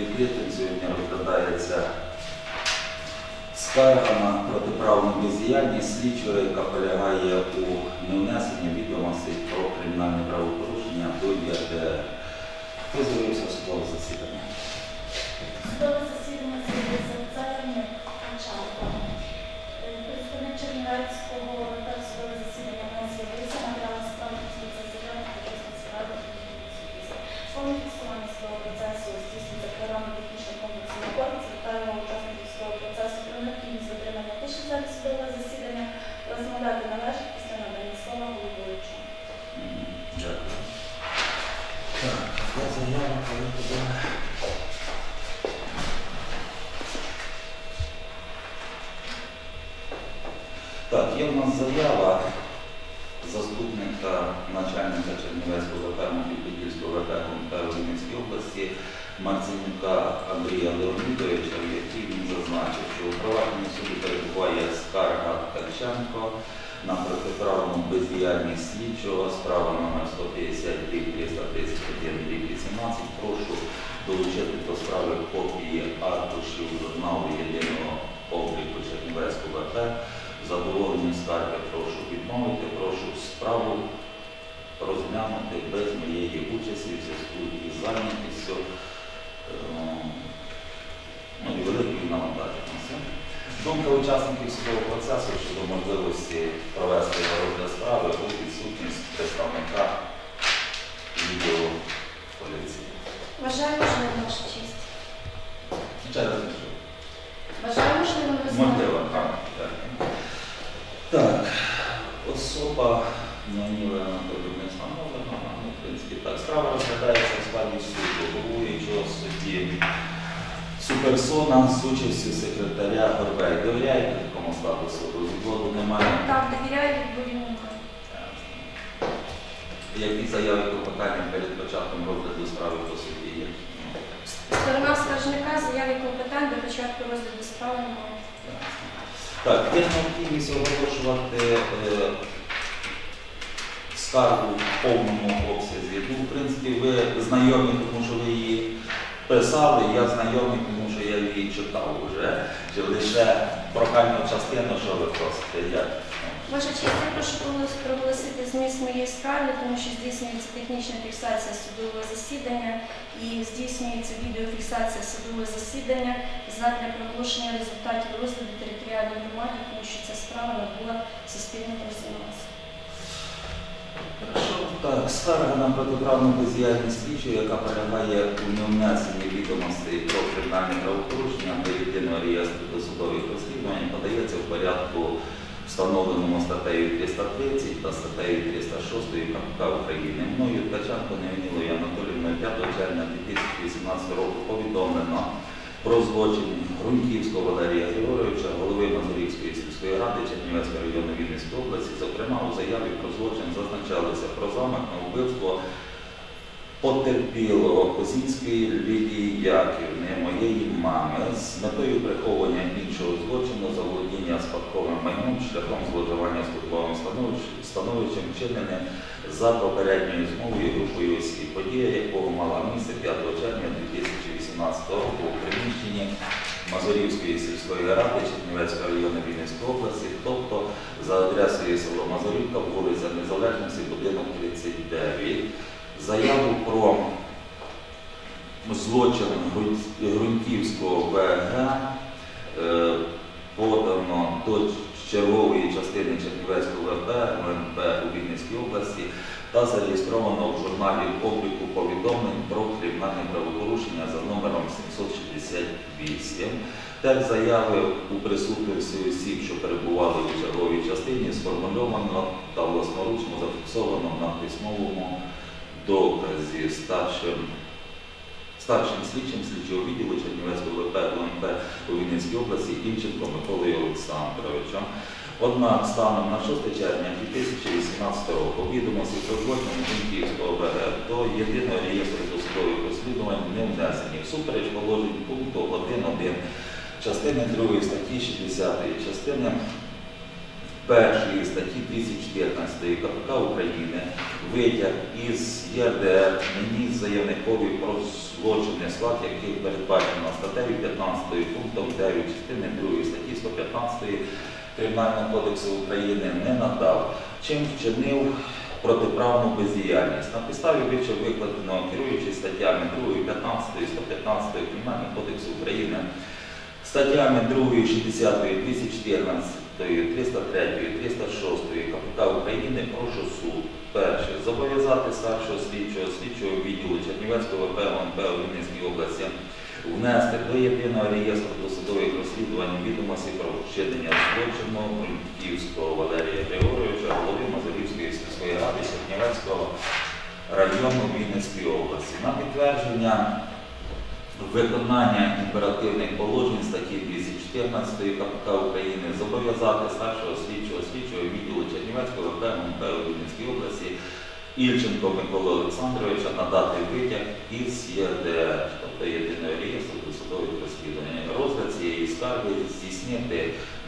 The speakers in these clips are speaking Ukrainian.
відкритим. Сьогодні розглядається скарга на протиправну бездіяльність слідчого, яка полягає у невнесенні відомостей про кримінальне правопорушення до ЄРДР. Хто з'явився в судове засідання? Судове засідання з'явилися царами началька. Представник Чернівецького ВП судове засідання не з'явився, матеріали справи заяви та чесні справи. Повне фіксування судового процесу технічного комплексу кодексу, вітаємо учасників судового процесу про необхідність затримання тиші залі судового засідання, розмовляти належить після надання слова головуючого. Дякую. Так, я заява, коли буде. Так, є в нас заява заступника начальника Чернівецького ВП Мобільподільського ВП в області Марцинюка Андрія Леонідовича, в якій він зазначив, що у провадженні суду перебуває скарга Ткаченко на протиправну бездіяльність слідчого, справа номер 150 331 18. Прошу долучити до справи копії аркушів журналу єдиного обліку Чернівецького ВП. Задоволені скарги прошу відмовити, прошу справу розглянути без моєї участі в зв'язку із зайнятістю ну, і великою навантаженістю. Думка учасників судового процесу щодо можливості провести розгляд справи у відсутність представника відділу поліції. Вважаю можливо, ваша честь. Через не що. Вважаю можливо, ви знаєте. Можливо, так. так. Так, особа Анатолійовна встановлена, ну, так. Справа розглядається в складі суду, головуючого судді Суперсона з участю секретаря Горбей. Довіряєте такому складу суду? Відводу немає. Так, довіряю відповідника. Які заяви клопотання перед початком розгляду справи по суді є? Сторона скаржника заяви клопотань до початку розгляду справи немає. Так, є необхідність оголошувати е, скаргу в повному обсязі. Ну, в принципі, ви знайомі, тому що ви її писали, я знайомий, тому що я її читав вже. Чи лише прохальну частину, що ви просите? Як? Ваша честь, я прошу проголосити зміст моєї скарги, тому що здійснюється технічна фіксація судового засідання і здійснюється відеофіксація судового засідання задля проголошення результатів розгляду територіальної громади, тому що ця справа набула суспільного резонансу. Так, скарга на протиправну бездіяльність слідчого, яка полягає у невнесенні відомостей про кримінальне правопорушення до єдиного реєстру досудових розслідувань подається в порядку, встановленому статтею 330 та статтею 306 КПК України. Мною Ткаченко Неонілою Анатоліївною 5 червня 2018 року повідомлено про злочин Груньківського Валерія Григоровича, голови Мазурівської сільської ради Чернівецького району Вінницької області. Зокрема, у заяві про злочин зазначалося про замах на вбивство потерпілого Козінської Лідії Яківни, моєї мами, з метою приховування іншого злочину, заволодіння спадковим майном шляхом зловживання службовим становищем вчинене за попередньою змовою групою осіб, подія якого мала місце 5 червня 2018 року у приміщенні Мазурівської сільської ради Чернівецького району Вінницької області, тобто за адресою село Мазурівка, вулиця Незалежності, будинок 39. Заяву про злочин Груньківського ВГ е, подано до чергової частини Чернівецького ВП МНП у Вінницькій області та зареєстровано в журналі обліку повідомлень про кримінальне правопорушення за номером 768. Текст заяви у присутності осіб, що перебували у черговій частині, сформульовано та власноручно зафіксовано на письмовому доказі старшим старшим слідчим слідчого відділу Чернівецького ВП ГУНП у Вінницькій області Ільченко Миколою Олександровичем. Однак станом на 6 червня 2018 року відомості про злочин Гуньківського ВГ до єдиного реєстру досудових розслідувань не внесені всупереч положень пункту 1.1 частини 2 статті 60 частини першої статті 214 КПК України витяг із ЄРДР мені заявникові про злочини склад, яких передбачено статтею 15 пунктом 9 частини 2 статті 115 Кримінального кодексу України не надав, чим вчинив протиправну бездіяльність. На підставі вище викладеного керуючись статтями 2, 15, 115 Кримінального кодексу України, статтями 2, 60, 214, 303, 306 КПК України прошу суд. Перше. Зобов'язати старшого слідчого слідчого відділу Чернівецького ВП ОНП у Вінницькій області внести до єдиного реєстру досудових розслідувань відомості про вчинення злочину Київського Валерія Григоровича, голови Мазурівської сільської ради Чернівецького району Вінницької області на підтвердження виконання імперативних положень статті 214 КПК України зобов'язати старшого слідчого слідчого відділу Чернівецького ВП МП у Вінницькій області Ільченко Микола Олександровича надати витяг із ЄРДР, тобто єдиного реєстру досудових розслідувань. Розгляд цієї скарги здійснити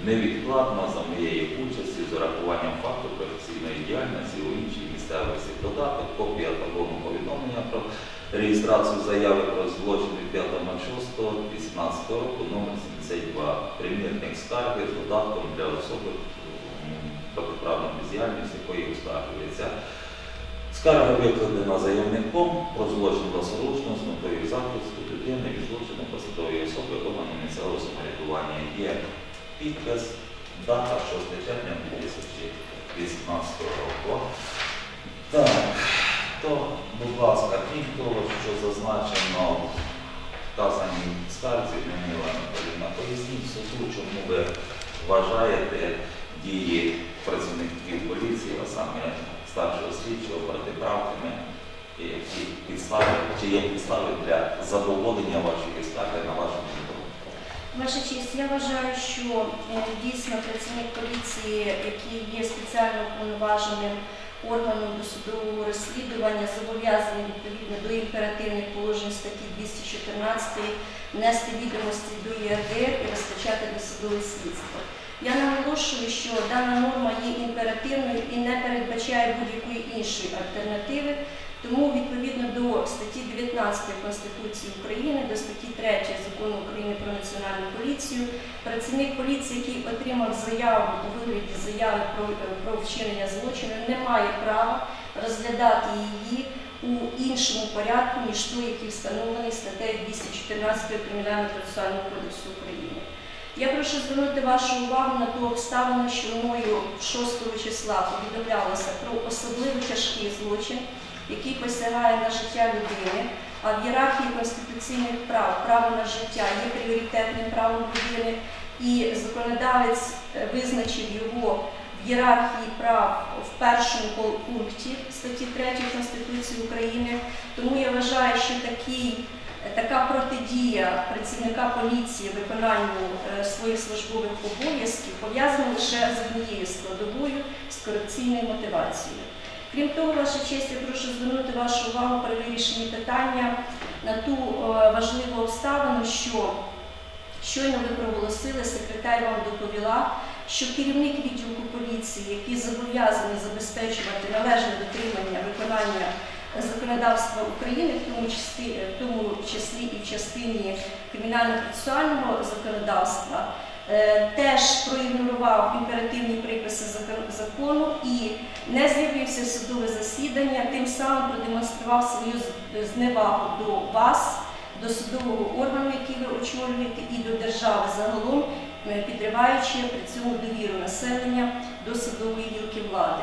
невідкладно за моєї участі з урахуванням факту професійної діяльності у іншій місцевості. Додаток копія талону повідомлення про реєстрацію заяви про злочин від 5.06.18 року номер 72. Примірник скарги з додатком для особи м, протиправної бездіяльності, якої оскаржується. Скарга викладена заявником про злочин власоручно з метою захисту людини від злочину посадової особи органу місцевого самоврядування. Є підпис, дата 6 червня 2018 року. Так, то, будь ласка, крім того, що зазначено вказаній скарзі, Анатоліївна, поясніть суду, чому ви вважаєте дії працівників поліції, а саме старшого слідчого протиправними, які підстави, чи є підстави для задоволення вашої скарги на вашу думку. Ваша честь, я вважаю, що е, дійсно працівник поліції, який є спеціально уповноваженим органом досудового розслідування, зобов'язаний відповідно до імперативних положень статті 214 внести відомості до ЄРДР і розпочати досудове слідство. Я наголошую, що дана норма є імперативною і не передбачає будь-якої іншої альтернативи, тому відповідно до статті 19 Конституції України, до статті 3 Закону України про національну поліцію, працівник поліції, який отримав заяву у вигляді заяви про, про вчинення злочину, не має права розглядати її у іншому порядку, ніж той, який встановлений статтею 214 Кримінального процесуального кодексу України. Я прошу звернути вашу увагу на ту обставину, що мною 6 числа повідомлялося про особливо тяжкий злочин, який посягає на життя людини, а в ієрархії конституційних прав право на життя є пріоритетним правом людини, і законодавець е, визначив його в ієрархії прав в першому пункті статті 3 Конституції України. Тому я вважаю, що такий така протидія працівника поліції виконанню е, своїх службових обов'язків пов'язана лише з однією складовою з корупційною мотивацією. Крім того, ваша честь, я прошу звернути вашу увагу при вирішенні питання на ту е, важливу обставину, що щойно ви проголосили, секретар вам доповіла, що керівник відділку поліції, який зобов'язаний забезпечувати належне дотримання виконання законодавства України, в тому числі, в тому числі і в частині кримінально-процесуального законодавства, теж проігнорував імперативні приписи закону і не з'явився в судове засідання, тим самим продемонстрував свою зневагу до вас, до судового органу, який ви очолюєте, і до держави загалом, е, підриваючи при цьому довіру населення до судової гілки влади.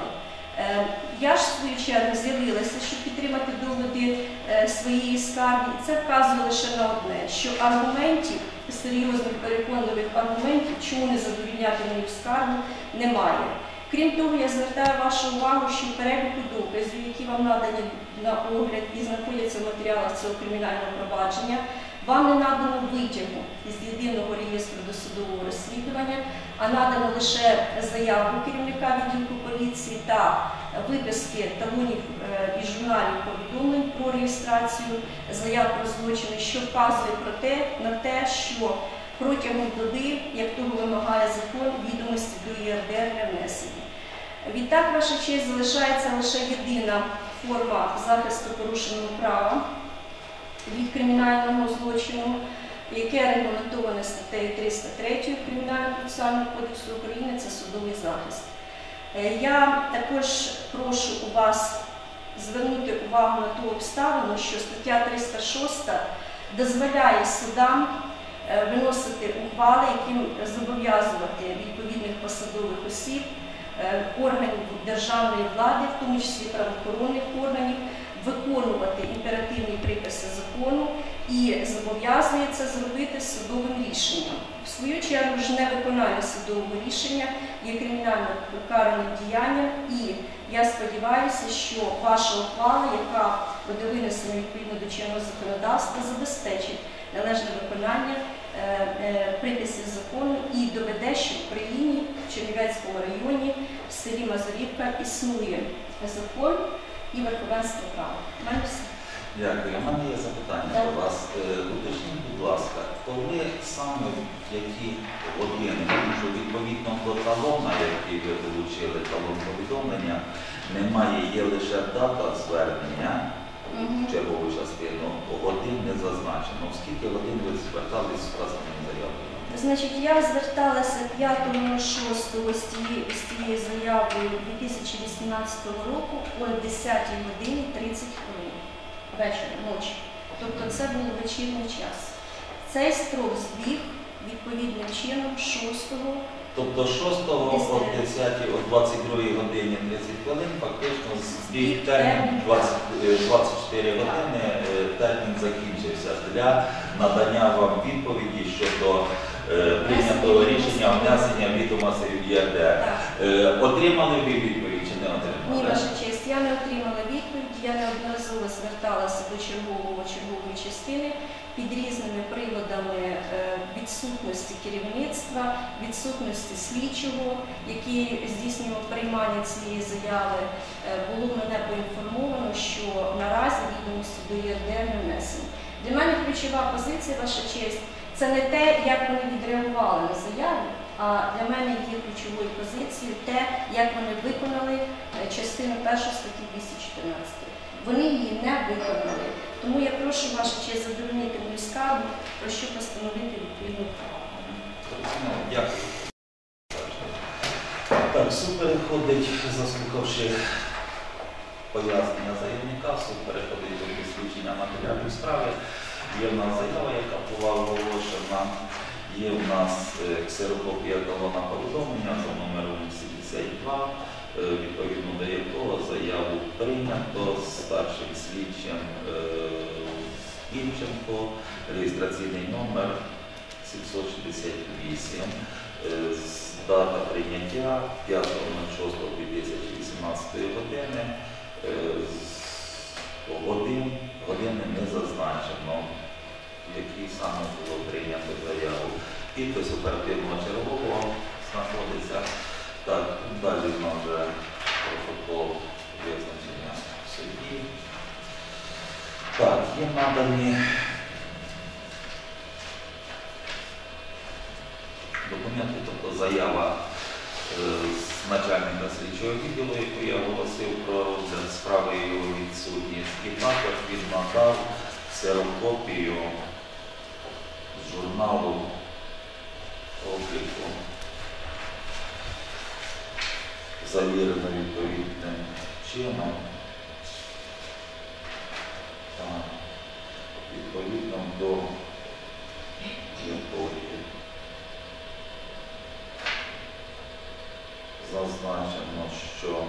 Е, Я ж в свою чергу з'явилася, щоб підтримати доводи е, своєї скарги. Це вказує лише на одне, що аргументів, серйозних переконливих аргументів, чому не задовільняти мені в скаргу, немає. Крім того, я звертаю вашу увагу, що в переліку доказів, які вам надані на огляд і знаходяться в матеріалах цього кримінального провадження, вам не надано витягу із єдиного реєстру досудового розслідування, а надано лише заяву керівника відділку поліції та виписки талонів е, і журналів повідомлень про реєстрацію заяв про злочини, що вказує про те, на те, що протягом доби, як того вимагає закон, відомості до ЄРДР не внесені. Відтак, ваша честь, залишається лише єдина форма захисту порушеного права від кримінального злочину, яке регламентоване статтею 303 Кримінального процесуального кодексу України, це судовий захист. Е, Я також прошу у вас звернути увагу на ту обставину, що стаття 306 дозволяє судам е, виносити ухвали, яким зобов'язувати відповідних посадових осіб, е, органів державної влади, в тому числі правоохоронних органів, виконувати імперативні приписи закону і зобов'язує це зробити судовим рішенням. В свою чергу ж невиконання судового рішення є кримінально покараним діянням, і я сподіваюся, що ваша ухвала, яка буде винесена відповідно до чинного законодавства, забезпечить належне виконання е, е, приписів закону і доведе, що в країні, в Чернівецькому районі, в селі Мазурівка існує закон і верховенство права. У мене все. Дякую. У мене є запитання до вас. Е, Уточніть, будь ласка, коли саме в які години, тому що відповідно до талона, який ви отримали, талон повідомлення, немає, є лише дата звернення в чергову частину, годин не зазначено. Скільки годин ви звертались з вказаною заявою? Значить, я зверталася 5.06 з тією заявою 2018 року о 10 годині 30 хвилин вечора, ночі. Тобто це був вечірній час. Цей строк збіг відповідним чином 6 Тобто 6 о 10 о 22 годині 30 хвилин фактично збіг термін 20, е, 24 години, е, термін закінчився для надання вам відповіді щодо е, прийнятого рішення внесення відомостей в ЄРДР. Отримали ви відповідь чи не Ні, ваша честь, я не отримала відповідь. Я неодноразово зверталася до чергового чергової частини під різними приводами е, відсутності керівництва, відсутності слідчого, який здійснював приймання цієї заяви. Е, Було мене поінформовано, що наразі відомості до ЄРДР не внесені. Для мене ключова позиція, ваша честь, це не те, як вони відреагували на заяву, а для мене є ключовою позицією те, як вони виконали е, частину першої статті 214. Вони її не виконали. Тому я прошу вашу честь задовольнити мою скаргу, про що постановити відповідну право. Дякую. Так, суд переходить, заслухавши пояснення заявника, суд переходить до дослідження матеріалів справи. Є в нас заява, яка була оголошена. Є в нас е, ксерокопія талона повідомлення за номером 72. Е, Відповідно до якого заяву прийнято старшим слідчим е, Ільченко, реєстраційний номер 768. Е, Дата прийняття 5.06.2018 години. Годин, години не зазначено, в саме було прийнято заяву. Підпис оперативного чергового знаходиться. Так, далі в нас вже протокол визначення в суді. Так, є надані документи, тобто заява е, начальника слідчого відділу, яку я оголосив про справи його відсутність. І також він з журналу обліку, завірено відповідним чином. Так, відповідно до якої зазначено, що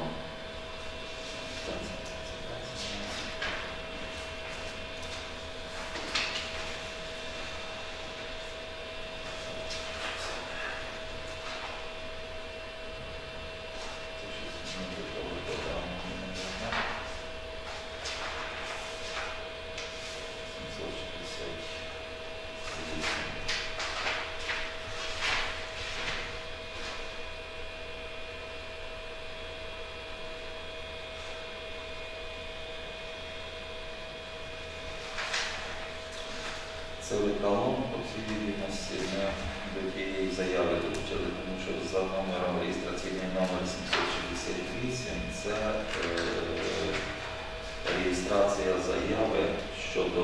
Це еталон, відповідності ми до тієї заяви долучили, тому що за номером реєстраційний номер 768 це е, реєстрація заяви щодо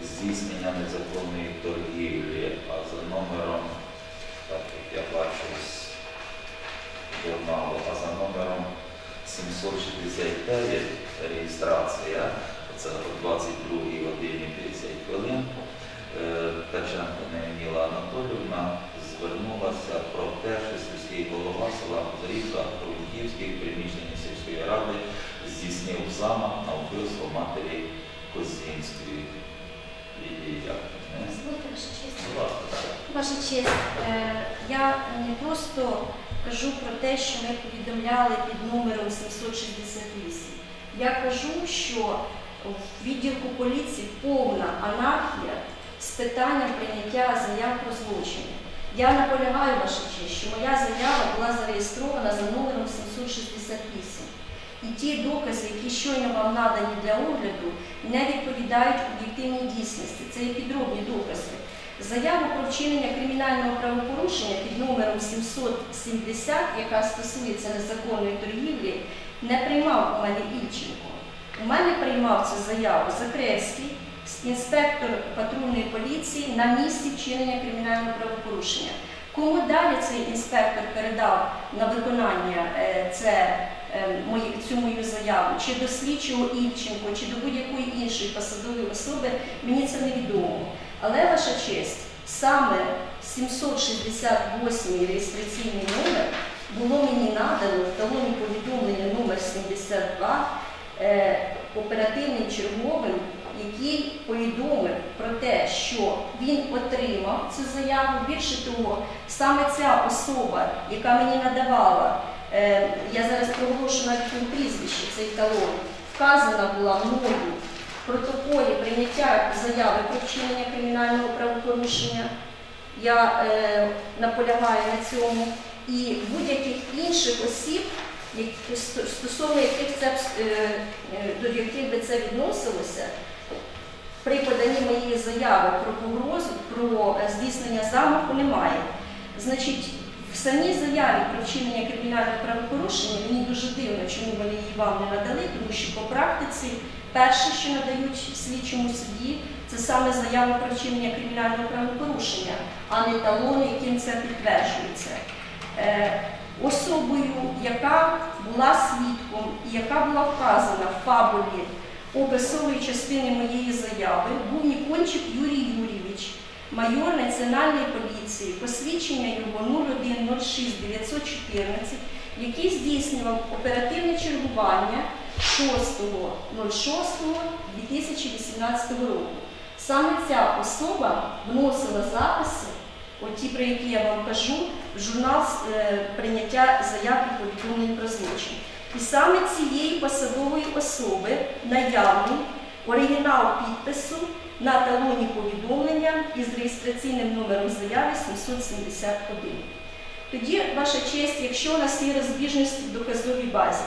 здійснення незаконної торгівлі, а за номером, так як я бачу з журналу, а за номером 769 реєстрація, це о 22 годині 50 хвилин. Е, Ткаченко Неоніла Анатолівна звернулася про те, що сільський голова Рудківський в приміщенні сільської ради здійснив замах на вбивство матері Козінської. Честь. Ваша честь, е, я не просто кажу про те, що ми повідомляли під номером 768. Я кажу, що в відділку поліції повна анархія з питанням прийняття заяв про злочини. Я наполягаю, ваша честь, що моя заява була зареєстрована за номером 768. І ті докази, які щойно вам надані для огляду, не відповідають об'єктивній дійсності. Це є підробні докази. Заяву про вчинення кримінального правопорушення під номером 770, яка стосується незаконної торгівлі, не приймав у мене Ільченко. У мене приймав цю заяву Закревський, інспектор патрульної поліції на місці вчинення кримінального правопорушення. Кому далі цей інспектор передав на виконання е, це, е, цю мою заяву, чи до слідчого Ільченко, чи до будь-якої іншої посадової особи, мені це невідомо. Але ваша честь, саме 768 реєстраційний номер було мені надано в талоні повідомлення номер 72 е, оперативним черговим, який повідомив про те, що він отримав цю заяву. Більше того, саме ця особа, яка мені надавала, е, я зараз проголошу його прізвище, цей талон, вказана була мною в протоколі прийняття заяви про вчинення кримінального правопорушення. Я е, наполягаю на цьому. І будь-яких інших осіб, які- сто- стосовно яких це е, е, до яких би це відносилося, при поданні моєї заяви про погрозу, про е, здійснення замаху немає. Значить, в самій заяві про вчинення кримінального правопорушення мені дуже дивно, чому вони її вам не надали, тому що по практиці перше, що надають слідчому суді, це саме заява про вчинення кримінального правопорушення, а не талони, яким це підтверджується. Е, Особою, яка була свідком і яка була вказана в фабулі описової частини моєї заяви, був Нікончик Юрій Юрійович, майор Національної поліції, посвідчення його 0106-914, який здійснював оперативне чергування 6.06.2018 року. Саме ця особа вносила записи, оті, про які я вам кажу, в журнал е, прийняття заяв і повідомлень про злочин. І саме цієї посадової особи наявний оригінал підпису на талоні повідомлення із реєстраційним номером заяви 771. Тоді, ваша честь, якщо у нас є розбіжності в доказовій базі,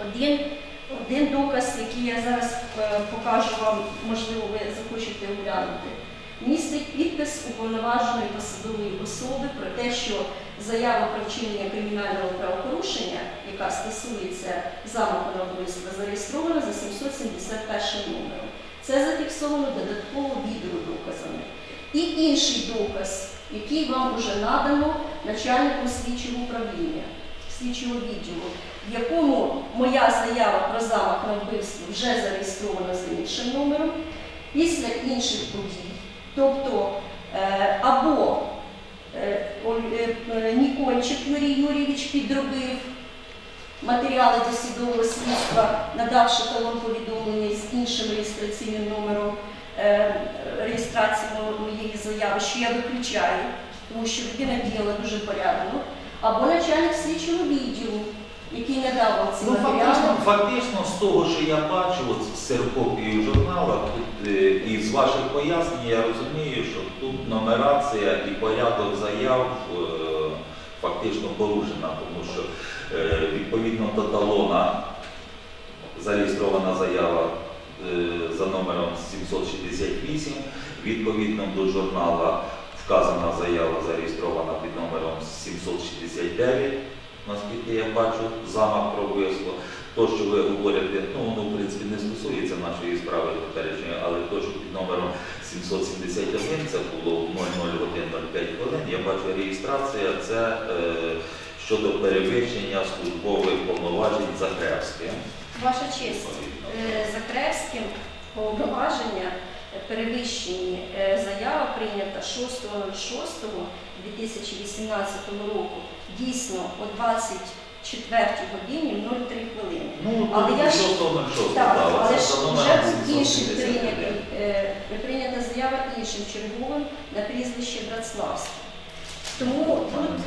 один, один доказ, який я зараз е, покажу вам, можливо, ви захочете оглянути, містить підпис уповноваженої посадової особи про те, що заява про вчинення кримінального правопорушення, яка стосується замаху на вбивство, зареєстрована за 771 номером. Це зафіксовано додатково відеодоказами. І інший доказ, який вам вже надано начальнику слідчого управління, слідчого відділу, в якому моя заява про замах на вбивство вже зареєстрована за іншим номером, після інших подій. Тобто е, або е, е, Нікончик Юрій Юрійович підробив матеріали досудового слідства, надавши талон повідомлення з іншим реєстраційним номером реєстрації моєї заяви, що я виключаю, тому що людина діяла дуже порядно, або начальник слідчого відділу, який надав ці Ну, матеріали. фактично, фактично, з того, що я бачу, от з ксерокопії в журналах, тут, е, і з ваших пояснень, я розумію, що тут нумерація і порядок заяв е, фактично порушена, тому що е, відповідно до талона зареєстрована заява е, за номером 768. Відповідно до журнала вказана заява зареєстрована під номером 769. Наскільки я бачу, замах про вбивство. То, що ви говорите, ну воно в принципі не стосується нашої справи теперішньої, але то, що під номером 771 це було в 00105 хвилин, я бачу реєстрація, це е, щодо перевищення службових повноважень за Кревським. Ваша честь, е, за повноваження перевищені е, заява прийнята 6.06.2018 року, дійсно о 24 годині 03 хвилини. Ну, Але я ж- 6.06, Так, але ж вже був інший прийнятий, е, прийнята заява іншим черговим на прізвище Братславський. Тому тут.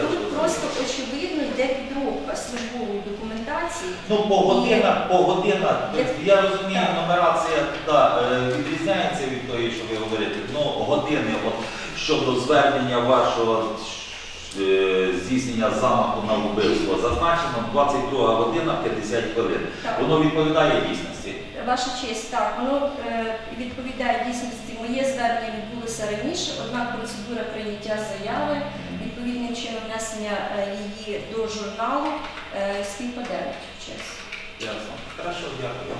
Ну, тут просто очевидно йде підробка службової документації. Ну, по годинах, по годинах, я розумію, нумерація да, е, відрізняється від тої, що ви говорите. Ну, години от, щодо звернення вашого е, здійснення замаху на вбивство зазначено 22 година 50 хвилин. Воно відповідає дійсності. Ваша честь, так, воно е, відповідає дійсності. Моє звернення відбулося раніше, однак процедура прийняття заяви, відповідним чином внесення е, її до журналу е, співпадають в час. Ясно. Хорошо, дякую.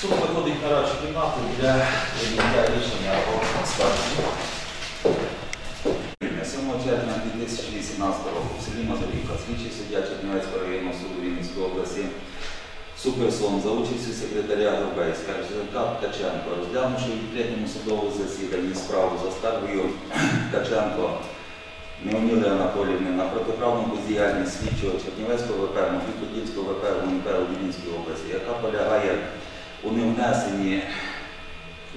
Суд виходить на радшу кімнату для прийняття рішення про скарження. 7 червня 2018 року в селі Мазурівка, слідчий суддя Чернівецького районного суду Вінницької області Суперсон за участю секретаря Горбейська, Резерка Ткаченко, розглянувши в відкритому судовому засіданні справу за скаргою Ткаченко Неоніли Анатоліївни на протиправну бездіяльність слідчого Чернівецького ВП, Подільського ВП УНП у Вінницькій області, яка полягає у невнесенні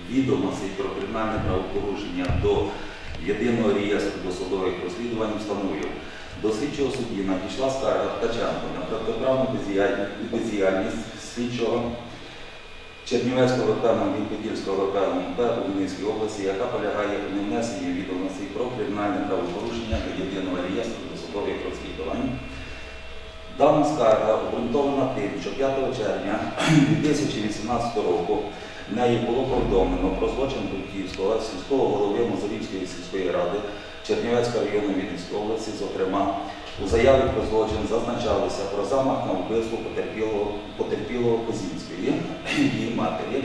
відомостей про кримінальне правопорушення до єдиного реєстру досудових розслідувань встановив. До слідчого судді надійшла скарга Ткаченко на протиправну бездіяльність, слідчого Чернівецького ВП Подільського ВП УНП у Вінницькій області, яка полягає у невнесенні відомостей про кримінальне правопорушення до єдиного реєстру досудових розслідувань. Дана скарга обґрунтована тим, що 5 червня 2018 року нею було повідомлено про злочин Бунківського сільського голови Мозорівської сільської ради Чернівецького району Вінницької області, зокрема, у заяві про злочин зазначалося про замах на вбивство потерпілого, потерпілого Козінської, її матері.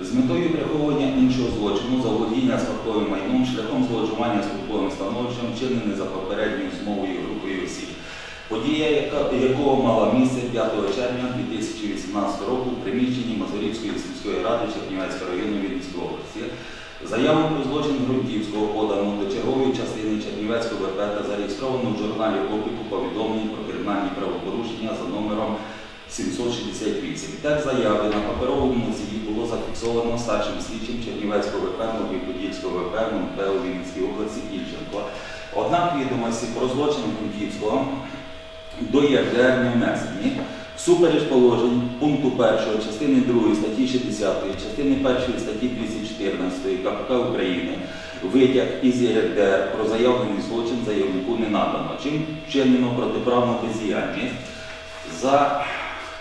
З метою приховування іншого злочину, заволодіння спадковим майном шляхом зловживання службовим становищем, вчинений за попередньою змовою. Подія, яка, якого мала місце 5 червня 2018 року в приміщенні Мазурівської сільської ради Чернівецького району Вінницької області. Заяву про злочин Грунтівського подано до чергової частини Чернівецького ВП та зареєстровано в журналі обліку повідомлень про кримінальні правопорушення за номером 768. Текст заяви на паперовому носії було зафіксовано старшим слідчим Чернівецького ВП Новоподільського ВП МП у Вінницькій області Ільченко. Однак відомості про злочин Грунтівського до ЄРДР не внесені. Всупереч положень пункту 1 частини 2 статті 60, частини 1 статті 214 КПК України витяг із ЄРДР про заявлений злочин заявнику не надано. Чим вчинено протиправну бездіяльність за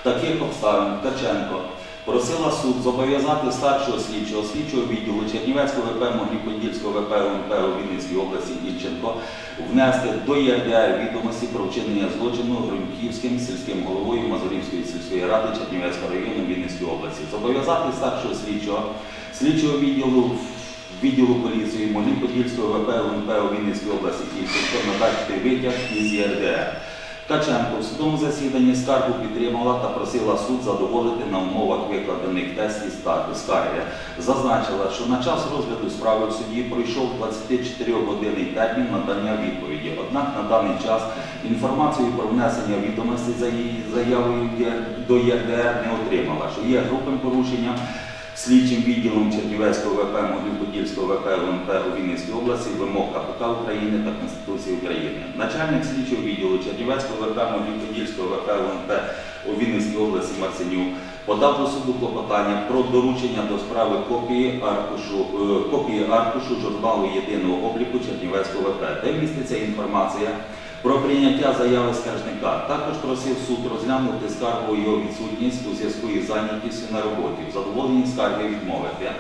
таких обставин Ткаченко просила суд зобов'язати старшого слідчого слідчого відділу Чернівецького ВП Могилів-Подільського ВП УНП у Вінницькій області Ільченко внести до ЄРДР відомості про вчинення злочину Груньківським сільським головою Мазурівської сільської ради Чернівецького району Вінницької області. Зобов'язати старшого слідчого слідчого відділу відділу поліції Могилів-Подільського ВП УНП у Вінницькій області Ільченко надати витяг із ЄРДР. Ткаченко в судовому засіданні скаргу підтримала та просила суд задоволити на умовах викладених тестів скарги. Зазначила, що на час розгляду справи в суді пройшов 24-годинний термін надання відповіді. Однак на даний час інформацію про внесення відомостей за її заявою до ЄРДР не отримала, що є грубим порушенням слідчим відділом Чернівецького ВП Могилів-Подільського ВП УНП у Вінницькій області вимог КПК України та Конституції України. Начальник слідчого відділу Чернівецького ВП Могилів-Подільського ВП УНП у Вінницькій області Марсенюк подав до суду клопотання про доручення до справи копії аркушу, е, копії аркушу журналу єдиного обліку Чернівецького ВП, де міститься інформація про прийняття заяви скаржника. Також просив суд розглянути скаргу його відсутність у зв'язку із зайнятістю на роботі. В задоволенні скарги відмовити.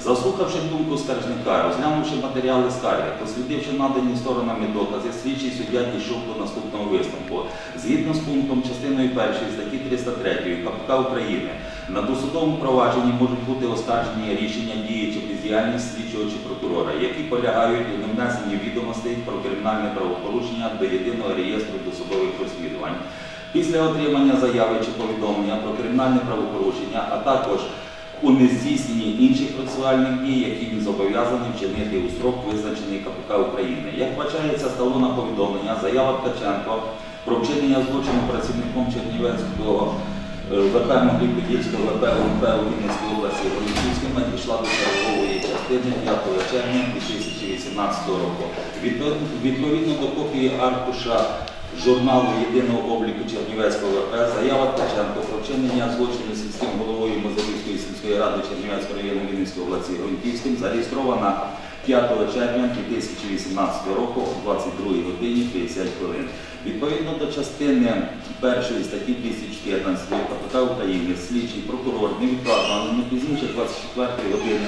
Заслухавши думку скаржника, розглянувши матеріали скарги, дослідивши надані сторонами докази, слідчий суддя дійшов до наступного висновку. Згідно з пунктом частиною 1 статті 303 КПК України, на досудовому провадженні можуть бути оскаржені рішення дії чи бездіяльність слідчого чи прокурора, які полягають у невнесенні відомостей про кримінальне правопорушення до єдиного реєстру досудових розслідувань. Після отримання заяви чи повідомлення про кримінальне правопорушення, а також у нездійсненні інших процесуальних дій, які він зобов'язаний вчинити у строк, визначений КПК України. Як вбачається з талона повідомлення, заява Ткаченко про вчинення злочину працівником Чернівецького е, ВП Могилів-Подільського ВП УНП у Вінницькій області Володимирським надійшла до чергової частини 5 червня 2018 року. Відповідно до копії аркуша журналу єдиного обліку Чернівецького ВП заява Ткаченко про вчинення злочину сільським головою Мозовицької сільської ради Чернівецького району Вінницької області Грунтівським зареєстрована 5 червня 2018 року о 22 годині 50 хвилин. Відповідно до частини першої статті 214 КПК України, слідчий прокурор невідкладно, але не пізніше 24 години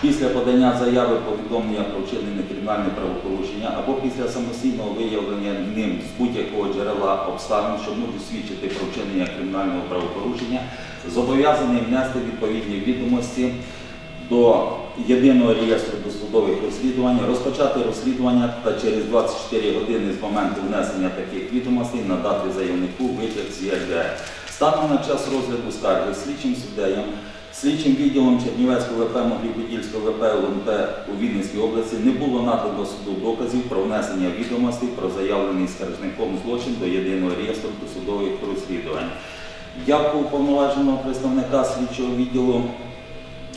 після подання заяви повідомлення про вчинене кримінальне правопорушення або після самостійного виявлення ним з будь-якого джерела обставин, що можуть свідчити про вчинення кримінального правопорушення, зобов'язаний внести відповідні відомості до єдиного реєстру досудових розслідувань, розпочати розслідування та через 24 години з моменту внесення таких відомостей надати заявнику витяг з ЄРДР. Станом на час розгляду скарги слідчим суддеям, слідчим відділом Чернівецького ВП Могилів-Подільського ВП УНП у Вінницькій області не було надано суду доказів про внесення відомостей про заявлений скаржником злочин до єдиного реєстру досудових розслідувань. Явку уповноваженого представника слідчого відділу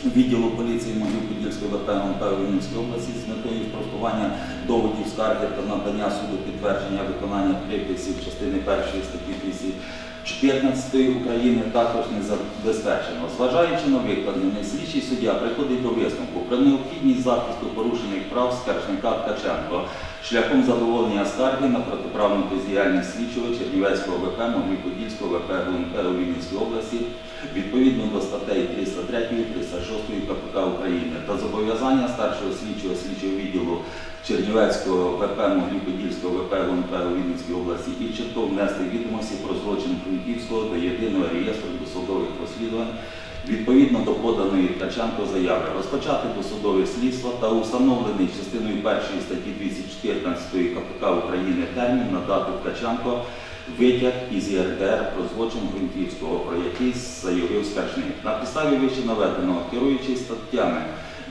відділу поліції Могилів-Подільської ВП МП у області з метою спростування доводів скарги та надання суду підтвердження виконання приписів частини 1 статті 214 України також не забезпечено. Зважаючи на викладене, слідчий суддя приходить до висновку про необхідність захисту порушених прав скаржника Ткаченко шляхом задоволення скарги на протиправну бездіяльність слідчого Чернівецького ВП Могилів-Подільського ВП ГУНП у Вінницькій області відповідно до статей 303 306 КПК України та зобов'язання старшого слідчого слідчого відділу Чернівецького ВП Могилів-Подільського ВП ГУНП у Вінницькій області і чітко внести відомості про злочин Франківського до єдиного реєстру досудових розслідувань відповідно до поданої Ткаченко заяви, розпочати досудове слідство та установлений частиною першої статті 214 КПК України термін надати Ткаченко витяг із ЄРДР про злочин Грунтівського, про який заявив скаржник. На підставі вище наведеного, керуючись статтями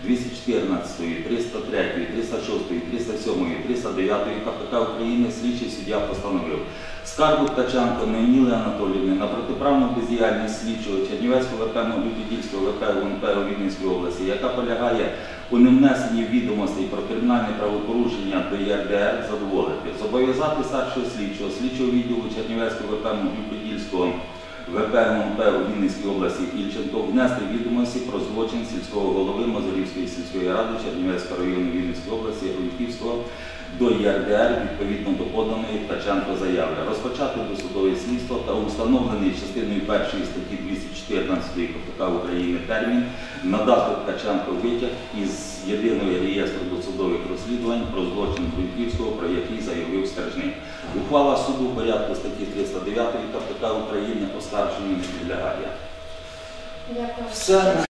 214, 303, 306, 307, 309 КПК України слідчий суддя постановив. Скаргу Ткаченко Неоніли Анатоліївни на протиправну бездіяльність слідчого Чернівецького ВП Любідільського ВП УНП у Вінницькій області, яка полягає у невнесенні відомостей про кримінальне правопорушення до ЄРДР задоволити, зобов'язати старшого слідчого, слідчого відділу Чернівецького ВП Любідільського ВП МНП у Вінницькій області Ільченко внести відомості про злочин сільського голови Мазурівської сільської ради Чернівецького району Вінницької області Груньківського до ЄРДР відповідно до поданої Ткаченко заяви, розпочати досудове слідство та установлений частиною першої статті 214 КПК України термін надати Ткаченко витяг із єдиного реєстру досудових розслідувань про злочин Груньківського, про який заявив скаржник. Ухвала суду в порядку статті 309 КПК України оскарженню не підлягає. Все.